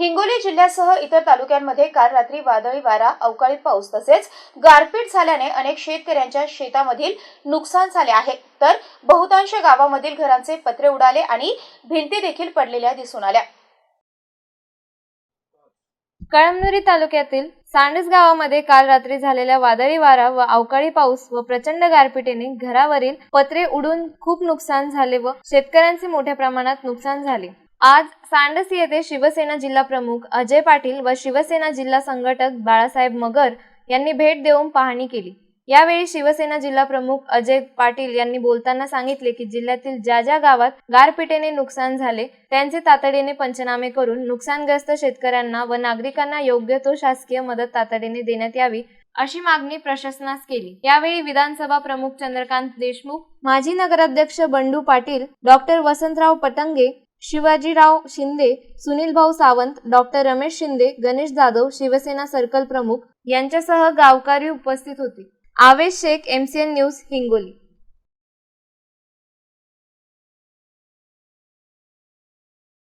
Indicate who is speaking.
Speaker 1: हिंगोली जिल्ह्यासह इतर तालुक्यांमध्ये काल रात्री वादळी वारा अवकाळी पाऊस तसेच गारपीट झाल्याने अनेक शेतकऱ्यांच्या शेतामधील नुकसान झाले आहे. तर बहुतांश गावामधील घरांचे पत्रे उडाले आणि भिंती देखील पडलेल्या दिसून आल्या.
Speaker 2: कळमनुरी तालुक्यातील सांडस गावामध्ये काल रात्री झालेल्या वादळी वारा व अवकाळी पाऊस व प्रचंड गारपिटीने घरावरील पत्रे उडून खूप नुकसान झाले व शेतकऱ्यांचे मोठ्या प्रमाणात नुकसान झाले. आज सांडस येथे शिवसेना जिल्हा प्रमुख अजय पाटील व शिवसेना जिल्हा संघटक बाळासाहेब मगर यांनी भेट देऊन पाहणी केली. यावेळी शिवसेना जिल्हा प्रमुख अजय पाटील यांनी बोलताना सांगितले की जिल्ह्यातील ज्या ज्या गावात गारपिटीने नुकसान झाले त्यांचे तातडीने पंचनामे करून नुकसानग्रस्त शेतकऱ्यांना व नागरिकांना योग्य तो शासकीय मदत तातडीने देण्यात यावी अशी मागणी प्रशासनास केली. यावेळी विधानसभा प्रमुख चंद्रकांत देशमुख माजी नगराध्यक्ष Bandu Patil doctor Vasantrao Patange Shivajirao Shinde Sunil Bhau Sawant doctor Ramesh Shinde Ganesh Jadhav Shiv Sena circle प्रमुख यांच्यासह गावकरी उपस्थित होते. Avesh Shaikh MCN news Hingoli.